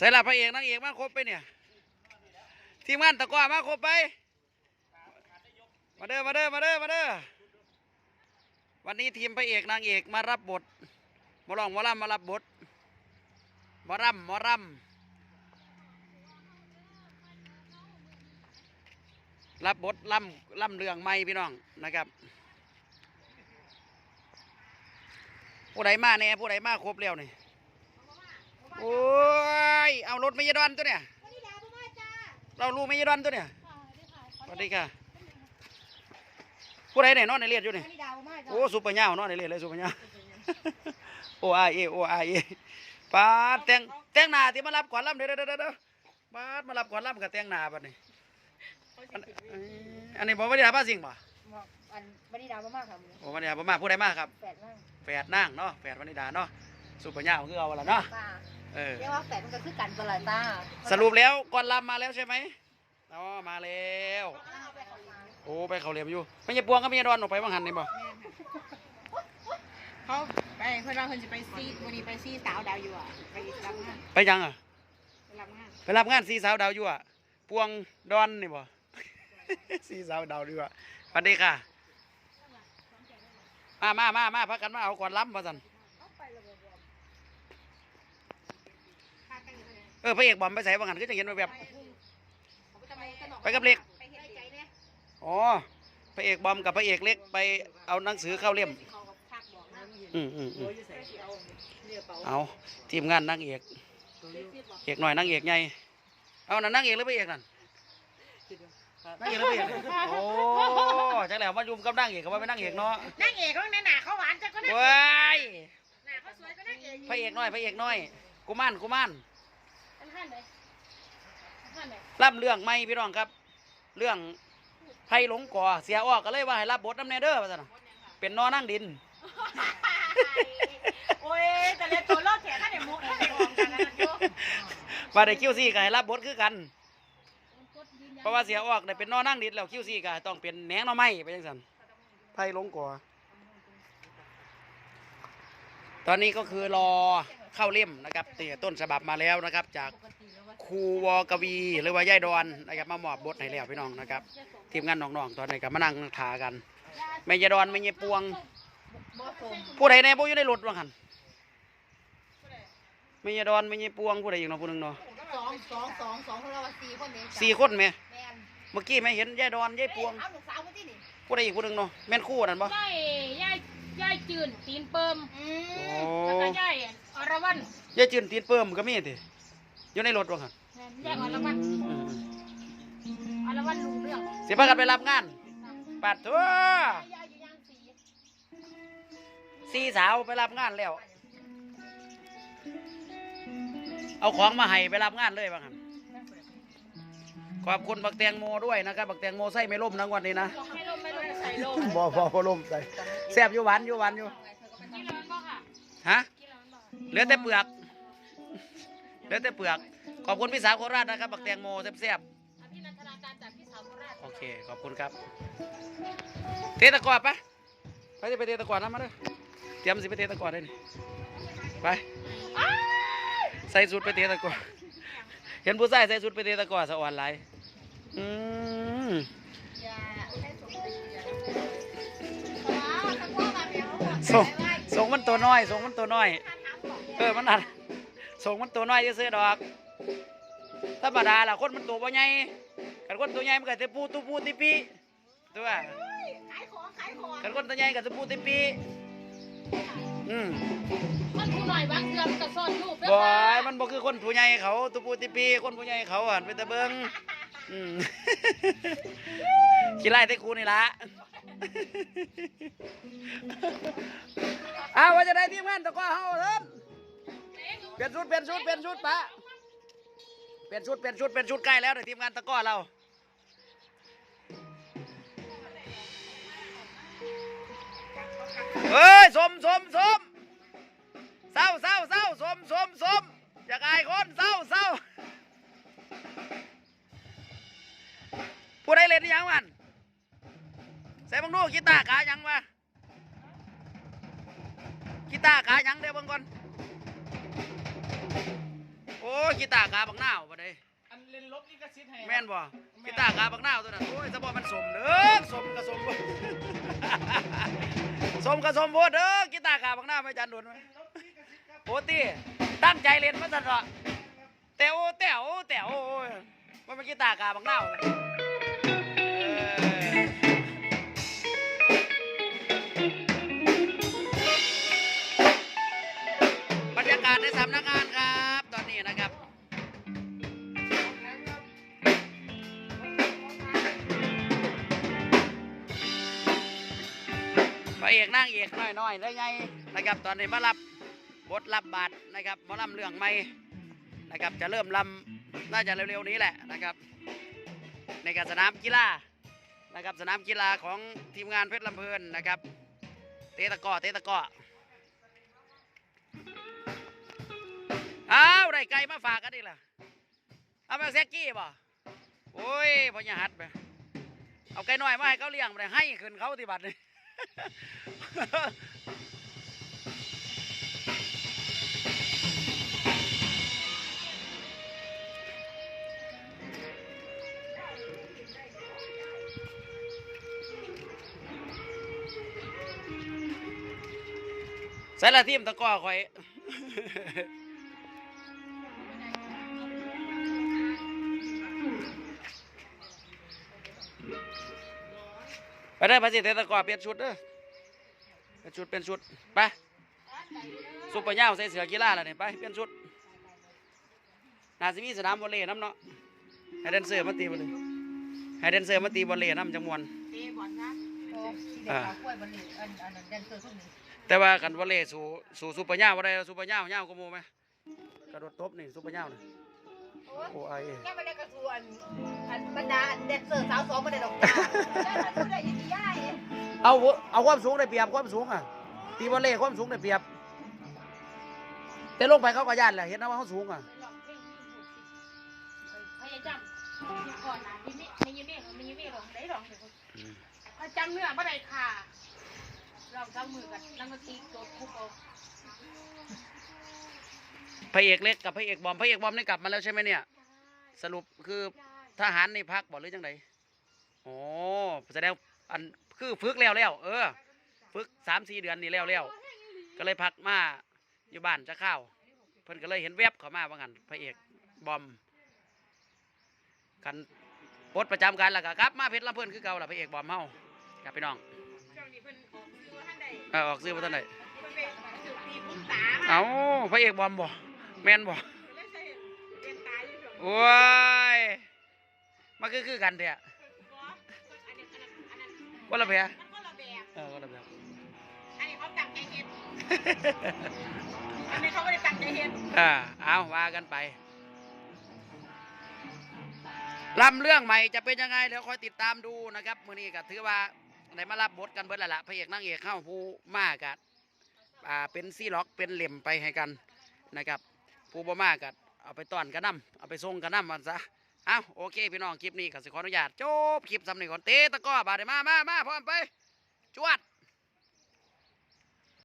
ใส่ละพระเอกนางเอกมาครบไปเนี่ยทีมงานตะกร้อมาครบไป มาเด้อมาเด้อมาเด้อมาเด้อวันนี้ทีมพระเอกนางเอกมารับบทมอลองมอลำมารับบทมอรำมอรำรับบทล่ำล่ำเรืองไม่พี่น้องนะครับ ผู้ใดมาเนี่ยผู้ใดมาครบแล้วนี่ โอ้ย เอารถไม่ยดอนตัวเนี่ย วันนี้ดาวพ่อมาจ้าเรารู้ไม่ยดอนตัวเนี่ยค่ะได้ค่ะสวัสดีค่ะผู้ใดเนี่ยนอนในเลียดอยู่นี่วันนี้ดาวพ่อมาจ้าโอ้สุปเปอร์เน่านอนในเลียดเลยสุปเปอร์เน่าโอ้ไอเอโอ้ไอเอปาดแต่งแต่งหน้าที่มารับขวัญล่ำเด้อเด้อเด้อเด้อปาดมารับขวัญล่ำกับแต่งหน้าบัดนี้อันเอ้ยอันนี้บอกว่าได้รับผ้าสิ่งบ่บอกอันวันนี้ดาวพ่อมาค่ะมึงโอ้วันนี้ผมมาผู้ใดมาครับ แปดนั่งแฝดนางเนาะแฝดวนิดาเนาะสุปเปอร์เน่าคือเอาละเนาะตา เออ เรียกว่าแปดมันก็คือกันตัวละตาสรุปแล้วก่อนลำมาแล้วใช่ไหมอ๋อมาแล้วเอาไปของมาโอ้ไปเขาเรียมอยู่ไม่ใช่ปวงก็ไม่ใช่ดอนออกไปบางหันนี่บ่เขาไปเพื่อนเราเพิ่นจะไปซีวันนี้ไปซีสาวดาวอยู่อะไปรับงานไปยังอะไปรับงานไปรับงานสีสาวดาวอยู่อะปวงดอนนี่บ่ สีสาวดาวดีกว่าสวัสดีค่ะ มามามามาพักกันมาเอาก่อนล้ำมาสัน เออพระเอกบอมไปใส่บางหันก็จะเห็นว่าแบบไปกับเล็กไปเฮ็ดใจเนี่ยอ๋อพระเอกบอมกับพระเอกเล็กไปเอาหนังสือเข้าเล่มเขากับทักบอกนะอืมอืมอืมเอาเนี่ยเป๋าเอาทีมงานนางเอกเอกหน่อยนางเอกไงเอานั่นนางเอกหรือพระเอกนั่นนางเอกหรือพระเอกโอ้จังแล้วมายุมกับนางเอกก็ว่าเป็นนางเอกเนาะนางเอกเขาในหนาเขาหวานจังก็ได้เว้ยหนาเขาสวยก็นางเอกพระเอกน้อยพระเอกน้อยกุมารกุมาร อันท่านไหนอันท่านไหนล่ำเรื่องไม่พี่น้องครับ เรื่องไพ่หลงก่อเสียออกก็เลยว่าให้รับบทน้ำเนเด้อว่าซั่นน่ะเป็นนอนั่งดิน โอ้ยแต่เล่นตัวรอดแขนถ้าเดี๋ยวมุกเนี่ยมองกันนะโยว่าได้คิวซี่ก็ให้รับบทคือกัน เพราะว่าเสียออกได้เป็นนอนั่งดินแล้วคิวซี่ก็ต้องเป็นแหนงหน่อไม้ไปจังซั่นไพ่หลงก่อ ตอนนี้ก็คือรอเข้าเล่มนะครับเตี่ยต้นฉบับมาแล้วนะครับ จากครูวอกวีหรือว่าย่ายดอนนะครับมามอบบทให้แล้วพี่น้องนะครับทีมงานน้องๆตอนนี้ก็มานั่งทากันแม่ยายดอนแม่ยายปวง ผู้ใดในผู้อยู่ในรถว่าหันแม่ยายดอนแม่ยายปวงผู้ใดอีกเนาะผู้หนึ่งเนาะสองสองสองสองคนเราสี่คนเองสี่คนแม่แม่นเมื่อกี้แม่เห็นยายดอนยายปวงผู้ใดอีกผู้หนึ่งเนาะแม่นคู่นั่นบ่ย่าย ย่ายย่ายจืนตีนเปิมอืโอ้มแล้วก็ย่ายอรวันยายจืนตีนเปิ่มก็มีติอยู่ในรถว่าหันย่ายอรวันอืมอรวันลุงเรื่องสิพากันไปรับงานปัดทั่วยายอยู่ย่างสี่สี่สาวไปรับงานแล้ว เอาของมาให้ไปรับงานเลยว่าหันขอบคุณบักแตงโมด้วยนะครับบักแตงโมใส่ไม่ล่มทั้งวันนี้นะ ไม่ลมไม่ลมใส่ลม บ่บ่บ่ลมใส่ แซ่บอยู่หวานอยู่หวานอยู่กินแล้วมันบ่ค่ะฮะกินแล้วมันบ่เหลือแต่เปลือกเหลือแต่เปลือก ขอบคุณพี่สาวโคราชนะครับบักแตงโมแซ่บอภินันทนาการจากพี่สาวโคราชๆโอเค ขอบคุณครับเตะตะกร้อปะไปสิไปเตะตะกร้อนะมาเด้อเตรียมสิไปเตะตะกร้อได้นี่ไปใส่สุดไปเตะตะกร้อเห็นผู้ชายใส่สุดไปเตะตะกร้อสะอ่อนหลายอืมอย่า ส่งส่งมันตัวน้อยส่งมันตัวน้อย เออมันอัดส่งมันตัวน้อยซื้อๆดอกธรรมดาล่ะคนมันตัวบ่ใหญ่กันคนตัวใหญ่มันก็จะปูตุปูติปีตัวขายของขายของกันคนตัวใหญ่ก็จะปูติปีอืมมันผู้หน่อยบางเดือนก็ซ่อนรูปบอยมันบ่คือคนผู้ใหญ่เขาตุปูติปีคนผู้ใหญ่เขาอะไปแตะเบิงอืมขี้ไล่แต่กูนี่ละ อ้าวว่าจะได้ทีมงานตะก้อเฮาเถินเปลี่ยนชุดเปลี่ยนชุดเปลี่ยนชุดปะเปลี่ยนชุดเปลี่ยนชุดเปลี่ยนชุดใกล้แล้วในทีมงานตะก้อเราเฮ้ยสมสมสมเศร้าเศร้าเศร้าสมสมสมอยากอายคนเศร้าเศร้าผู้ใดเล่นยังมัน ใส่บังดูกีตาร์ขายังวะกีตาร์ขายังเดี๋ยวเบังก่อนโอ้ยกีตาร์กาบักนาวบ่ได้อันเล่นลบนี่ก็ซิดให้แม่นบ่กีตาร์กาบักนาวตัวนั้นโอ้ยสะบ่มันสมเด้อสมก็สมบ่สมก็สมบ่เด้อกีตาร์กาบักนาวไม่จันโดนไหมโอ้ติตั้งใจเล่นมาซั่นเถอะแต๋วแต๋วแต๋วโอ้ยมันเป็นกีตาร์กาบักนาวเลย ในสำนักงานครับ ตอนนี้นะครับพระเอกนางเอกน้อยๆได้ไงนะครับ ตอนนี้มารับบทรับบาทนะครับมาลำเรื่องใหม่นะครับจะเริ่มลำน่าจะเร็วๆนี้แหละนะครับ ในการสนามกีฬานะครับสนามกีฬาของทีมงานเพชรลำเพลินนะครับ เตะตะก้อเตะตะก้อ ได้ไก่มาฝากกันดิล่ะ เอามาแซกกี้บ่โอ้ยพอจะหัดไป เอาไก่น้อยมาให้เขาเลี้ยงไปให้ขึ้นเขาที่บัตรนี่ใส่ละทีมตะก้อคอย ไปได้อภาษีเตะตะกร้อเปลี่ยนชุดเด้อเปลี่ยนชุดเปลี่ยนชุดไปซุปเปอร์ย่าวใส่เสือกีฬาแล้วนี่ไปเปลี่ยนชุดนาซิมีสนามวอลเลย์น้ำเนาะให้แดนเซอร์มาตีบอลเลยให้แดนเซอร์มาตีบอลเลย์น้ำจังมวนเตะบอลนะโอ้ที่เด็กเขากล้วยบนเหลืออันอันนั้นแดนเซอร์พวกนี้แต่ว่ากันวอลเลย์สู่สู่ซุปเปอร์ย่าวบ่ได้ซุปเปอร์ย่าวย่าวก็โมไหมกระโดดตบนี่ซุปเปอร์ย่าวนี่โอ้ยโอ้ไอแค่ไม่ได้กระทรวงอันบรรดาอัน แดนเซอร์สาวสองไม่ได้ดอกจ้าได้มาพูดได้ยินดีย่ายเอาหัวเอาความสูงได้เปรียบความสูงอะตีวอลเลย์ความสูงได้เปรียบ แต่ลงไปเขาก็ย่านแหละเห็นนะว่าเขาสูงอะลองเพลงที่พูดสิพยายามที่ก่อนนะมีมีมียี่เมฆมียี่เมฆลองได้ลองเถอะถ้าจำเนื้อบ่ได้ค่ะลองจับมือกันนั่งดนตรีโจทย์คุกเอาพระเอกเล็กกับพระเอกบอมพระเอกบอมนี่กลับมาแล้วใช่ไหมเนี่ย สรุปคือ ทหารในพักบอกหรือจังไดโอ้แสดงอันคือฝึกแล้วแล้ว เออฝึกสามสี่เดือนนี่แล้วแล้วก็เลยพักมาอยู่บ้านจะเข้าวเพิ่นก็เลยเห็นแวบเขามาว่างั้นพระเอกบอมกันปลดประจำการแล้วก็กลับ มาเพชรลำเพิ่นคือเก่าล่ะพระเอกบอมเฮากลับไปน้องช่วงนี้เพิ่นออกซื้อว่าท่านใดเออออกซื้อมาท่านไหนเพิ่นไปจุดตีพุ่มตาเอ้าพระเอกบอมบ่แม่นบ่เล่นใส่เรียนตาอยู่ช่วงโอ้ย มันคือคือกันเถอะอันนี้อันนั้นอันนั้นว่าละเพียมันคนละแบบเออว่าละเพียอันนี้เขาตั้งใจเฮ็ดอันนี้เขาไม่ได้ตั้งใจเฮ็ดอ่าเอาว่ากันไปลำเรื่องใหม่จะเป็นยังไงเดี๋ยวคอยติดตามดูนะครับมื้อนี้ก็ถือว่าได้มารับบทกันเบิดแล้วล่ะพระเอกนางเอกเข้าผู้มากกัอ่าเป็นซีล็อกเป็นเหลี่ยมไปให้กันนะครับผู้บ่มากกัเอาไปต้อนกันนํเอาไปส่งกันนํมันซะเอ้าโอเค พี่น้องคลิปนี้ก็สิขออนุญาตจบคลิปสำเนีก่อนเตะตะก้อบาดได้มามามาพร้อมไป จวด